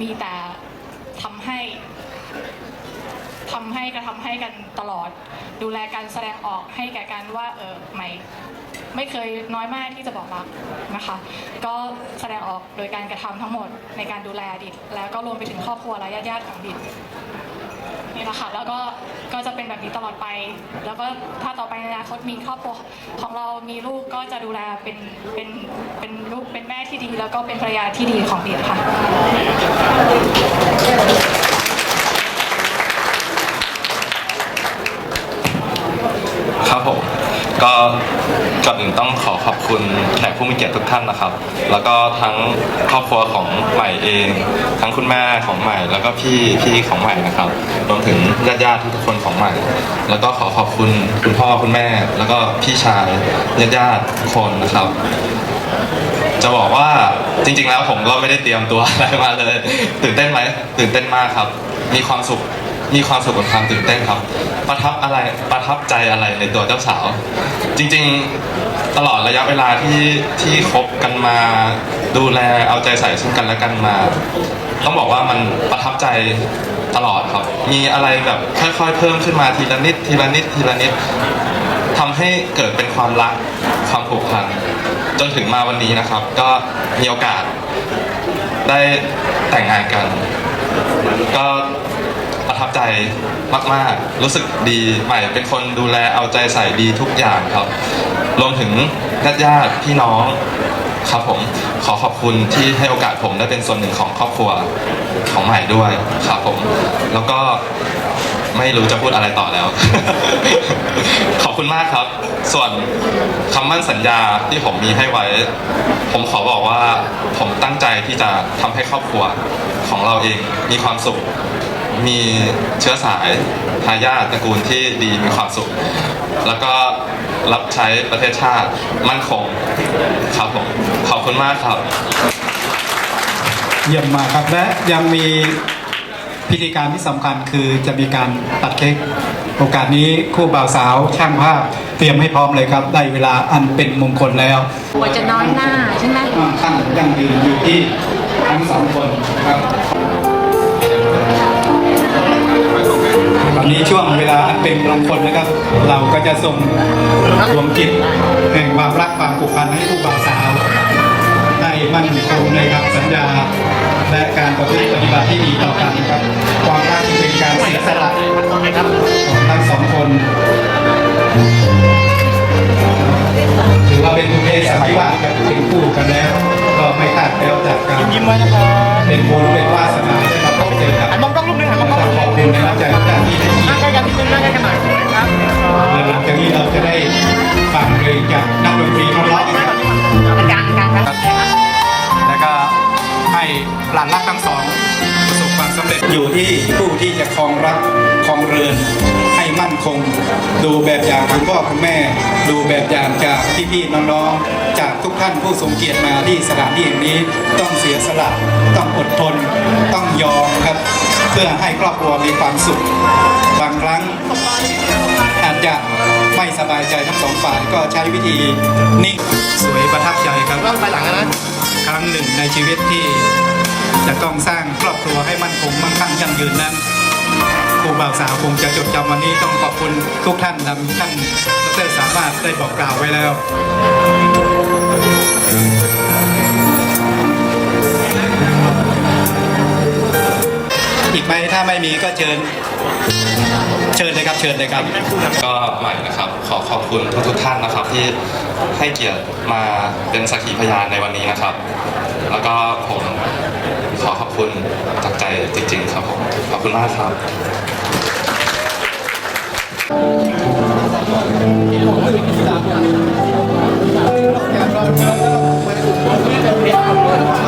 มีแต่ทำให้ทำให้กระทำให้กันตลอด ดูแลการแสดงออกให้แก่กันว่าเออไม่ไม่เคยน้อยมากที่จะบอกรักนะคะ ก็แสดงออกโดยการกระทำทั้งหมดในการดูแลดิดแล้วก็รวมไปถึงครอบครัวและญาติๆของดิด นี่แหละค่ะแล้วก็ก็จะเป็นแบบนี้ตลอดไป แล้วก็ถ้าต่อไปในอนาคตมีครอบครัวของเรามีลูกก็จะดูแลเป็นเป็นเป็นลูกเป็นแม่ที่ดี แล้วก็เป็นภรรยาที่ดีของดิดค่ะครับผม ก็ก่อนอื่นต้องขอขอบคุณแขกผู้มีเกียรติทุกท่านนะครับ แล้วก็ทั้งครอบครัวของใหม่เอง ทั้งคุณแม่ของใหม่ แล้วก็พี่พี่ของใหม่นะครับรวมถึงญาติญาติทุกคนของใหม่ แล้วก็ขอขอบคุณคุณพ่อคุณแม่ แล้วก็พี่ชายญาติญาติทุกคนนะครับ จะบอกว่าจริง ๆ แล้วผมก็ไม่ได้เตรียมตัวอะไรมาเลย ตื่นเต้นไหมตื่นเต้นมากครับ มีความสุข มีความสุขกับความตื่นเต้นครับ ประทับอะไรประทับใจอะไรในตัวเจ้าสาว จริงๆตลอดระยะเวลาที่ที่คบกันมาดูแลเอาใจใส่ซึ่งกันและกันมา ต้องบอกว่ามันประทับใจตลอดครับ มีอะไรแบบค่อยๆ เพิ่มขึ้นมาทีละนิดทีละนิดทีละนิดทำให้เกิดเป็นความรักความผูกพันจนถึงมาวันนี้นะครับ ก็มีโอกาสได้แต่งงานกัน ก็ มาก ๆ รู้สึกดีใหม่เป็นคนดูแลเอาใจใส่ดีทุกอย่างครับ รวมถึงญาติญาติพี่น้องครับผมขอขอบคุณที่ให้โอกาสผมได้เป็นส่วนหนึ่งของครอบครัวของใหม่ด้วยครับผม แล้วก็ไม่รู้จะพูดอะไรต่อแล้ว ขอบคุณมากครับ ส่วนคำมั่นสัญญาที่ผมมีให้ไว้ ผมขอบอกว่าผมตั้งใจที่จะทำให้ครอบครัวของเราเองมีความสุข มีเชื้อสายทายาทตระกูลที่ดีมีความสุข แล้วก็รับใช้ประเทศชาติมั่นคงครับผมขอบคุณมากครับ เยี่ยมมากครับและยังมีพิธีการที่สำคัญคือจะมีการตัดเค้กโอกาสนี้คู่บ่าวสาวช่างภาพเตรียมให้พร้อมเลยครับ ได้เวลาอันเป็นมงคลแล้วกลัวจะน้อยหน้าใช่ไหมตั้งยั่งยืนอยู่ที่ทั้งสองคนครับ นนี้ช่วงเวลาอันเป็นมงคลนะครับ เราก็จะส่งดวงจิตแห่งความรักความผูกพันให้คู่บ่าวสาวได้มั่นคงในคำสัญญา และการประพฤติปฏิบัติที่ดีต่อกันครับ ความรักที่เป็นการเสียสละของทั้งสองคนถือว่าเป็นบุญเพศสันติวาสครับเป็นคู่กันแล้ว ก็ไม่คาดแล้วจากการยิ้มไว้นะครับเป็นบุญเป็นวาสนา หลังจากนี้เราจะได้ฟังเพลงจากนักดนตรีร้องๆนะครับกลางกลางครับแล้วก็ให้หลานรักทั้งสองประสบความสำเร็จอยู่ที่ผู้ที่จะครองรักครองเรือนให้มั่นคง ดูแบบอย่างคุณพ่อคุณแม่ ดูแบบอย่างจากพี่ๆน้องๆ จากทุกท่านผู้ทรงเกียรติมาที่สถานที่แห่งนี้ต้องเสียสละต้องอดทน ต้องยอมครับ เพื่อให้ครอบครัวมีความสุข บางครั้ง จจะไม่สบายใจทั้งสองฝ่ายก็ใช้วิธีนิ่งสวยประทับใจครับต้องไปหลังนะครั้งหนึ่งในชีวิตที่จะต้องสร้างครอบครัวให้มั่นคงมั่งคั่งยั่งยืนนั้นครูบ่าวสาวคงจะจดจำวันนี้ต้องขอบคุณทุกท่านนำท่านดรสามารถได้บอกกล่าวไว้แล้ว อีกไหมถ้าไม่มีก็เชิญ เชิญเลยครับ เชิญเลยครับ ก็ใหม่นะครับ ขอขอบคุณทุกๆท่านนะครับ ที่ให้เกียรติมาเป็นสักขีพยานในวันนี้นะครับ แล้วก็ผมขอขอบคุณจากใจจริง ๆ ครับผมขอบคุณมากครับเ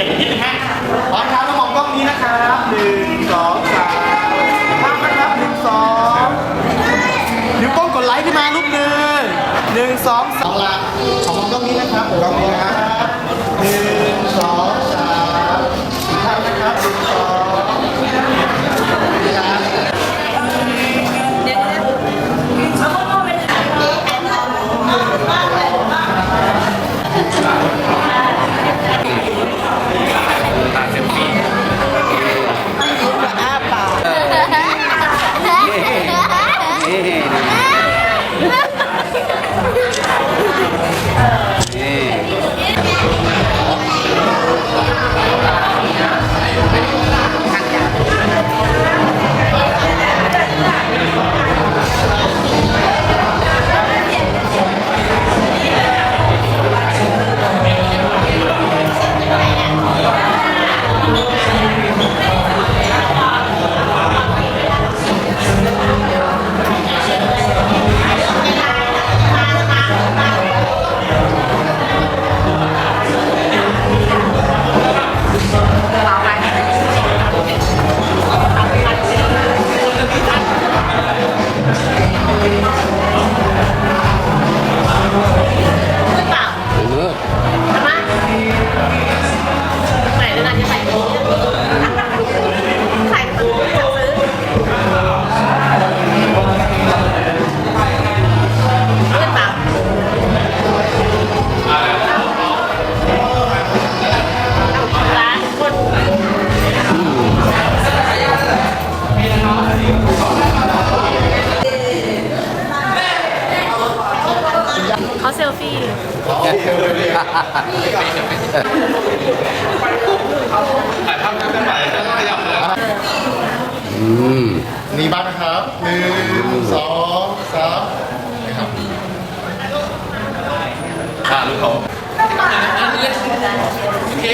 ยียบนิดนึฮะพอครับต้องมองกล้องนี้นะครับหนึ่งสองสามภาพนะครับหนึ่งสองนิ้วโป้งกดไลค์ขึ้นมาลูกหนึ่งหนึ่งสองสองละขอมองกล้องนี้นะครับกล้องนี้นะครับหนึ่ง ถ่ายภาพเคลื่นไหวแล้วก็ขยับเลยอืมนี่บ้านครับหนึ่งสองสามนะครับอ่าลูกเขาโอเค